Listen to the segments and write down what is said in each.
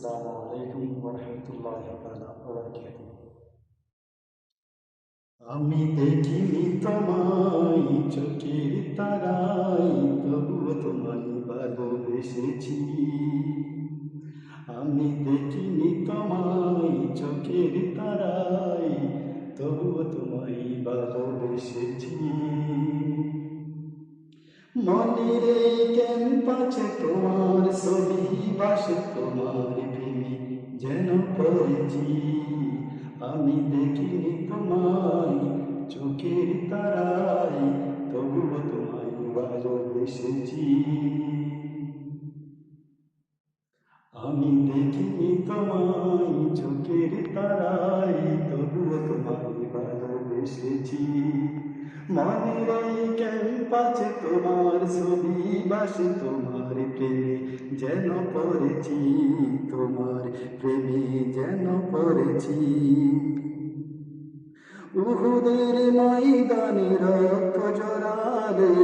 السلام عليكم ورحمة الله وبركاته আমি দেখিনি তোমায় চোখের তারাই তবুও তোমায় ভালোবেসেছি আমি দেখিনি তোমায় চোখের তারাই তবুও তোমায় ভালোবেসেছি মনের এই জ্ঞান পাচ্ছে তোমার ছবি বাসে তোমার প্রেমী যেন পড়েছি। আমি দেখিনি তোমায়, চোখের তারাই তবুও তোমায় ভালোবেসেছি। আমি দেখিনি তোমায়, চোখের তারাই তবুও তোমায় ভালোবেসেছি। মনের এই ক্যাম্পাছে তোমার ছবি বাসে তোমার প্রেমে যেন পড়েছি তোমার প্রেমে যেন পড়েছি উহুদের ময়দানে রক্ত জড়ালে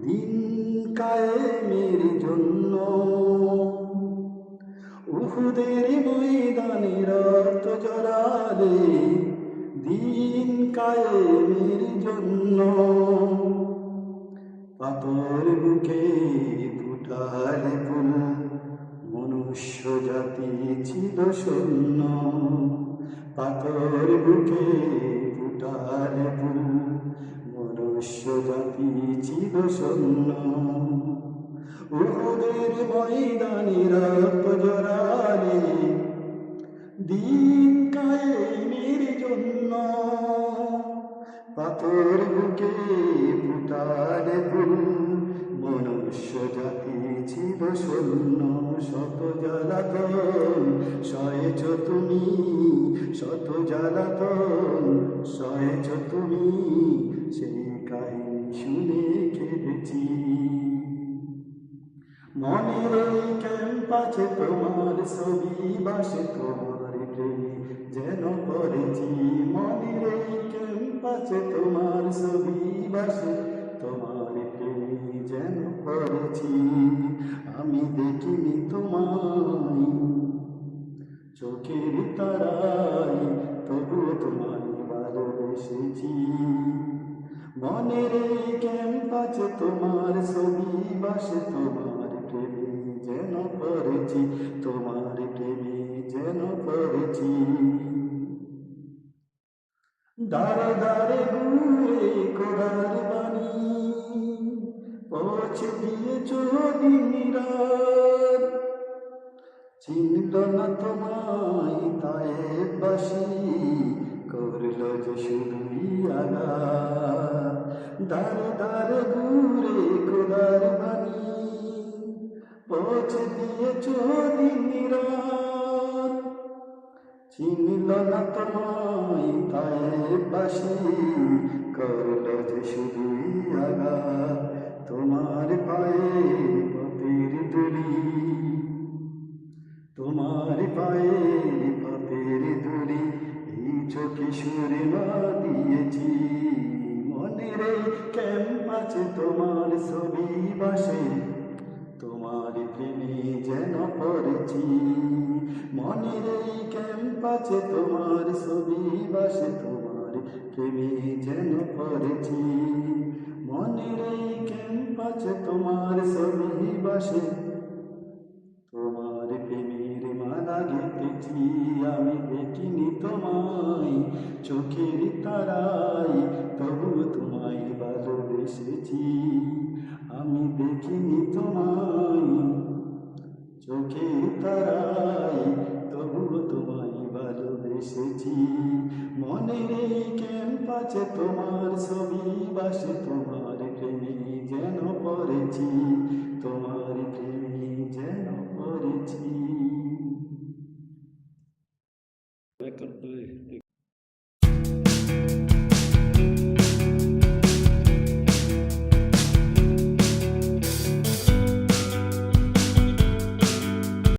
দিন কায়েমের জন্য। উহুদের ময়দানে রক্ত জড়ালে দিন কায়েমের জন্য। পাতর বুকে ফুটালে ফুল মনুষ্য জাতি ছিল শূন্য পাতর বুকে ফুটালে ফুল মনুষ্য জাতি ছিল শূন্য উহুদের ময়দানে রক্ত জড়ালে দিন কায়েমের জন্য পাথর বুকে ফুটালে শূন্য শত জ্বালাতন, সয়েছ তুমি, শত জ্বালাতন, সয়েছ তুমি সেই কাহিনী শুনে কেঁদেছি মনের এই ক্যাম্পাছে তোমার ছবি বাসে তোমার প্রেমে যেন পড়েছি। মনের এই ক্যাম্পাছে তোমার ছবি তারাই তবুও তোমায় ভালোবেসেছি। মনের এই ক্যাম্পাছে তোমার ছবি বাসে তোমার প্রেমে যেন পড়েছি, তোমার প্রেমে যেন পড়েছি। দাঁড়ে দাঁড়ে ঘুরে কোড়ার বাণী পৌঁছে দিয়েছ দিন রাত। চিনল না তোমায় তাই বাসি করল যে আঘাত দাঁড়ে দাঁড়ে ঘুরে কোদার বাণী পৌঁছে দিয়েছ দিন রাত চিনল না তোমায় তাই বাসি করল যে শুধুই আঘাত তোমার পায়ে তোমার পায়ে পাপের দড়ি এই চোখে সুরে না দিয়েছি। মনের আছে তোমার ছবি বাসে? তোমার প্রেমে যেন পড়েছি। মনের এই আছে তোমার ছবি বাসে? তোমার প্রেমে যেন পড়েছি। মনের এই আছে তোমার ছবি বাসে? তোমায়, চোখের তারাই তবু তোমায় ভালোবেসেছি। আমি দেখিনি তোমায়, চোখের তারাই তবু তোমায় ভালোবেসেছি। মনের এই ক্যাম্প আছে তোমার ছবি, বাসে তোমার প্রেমে যেন পড়েছি।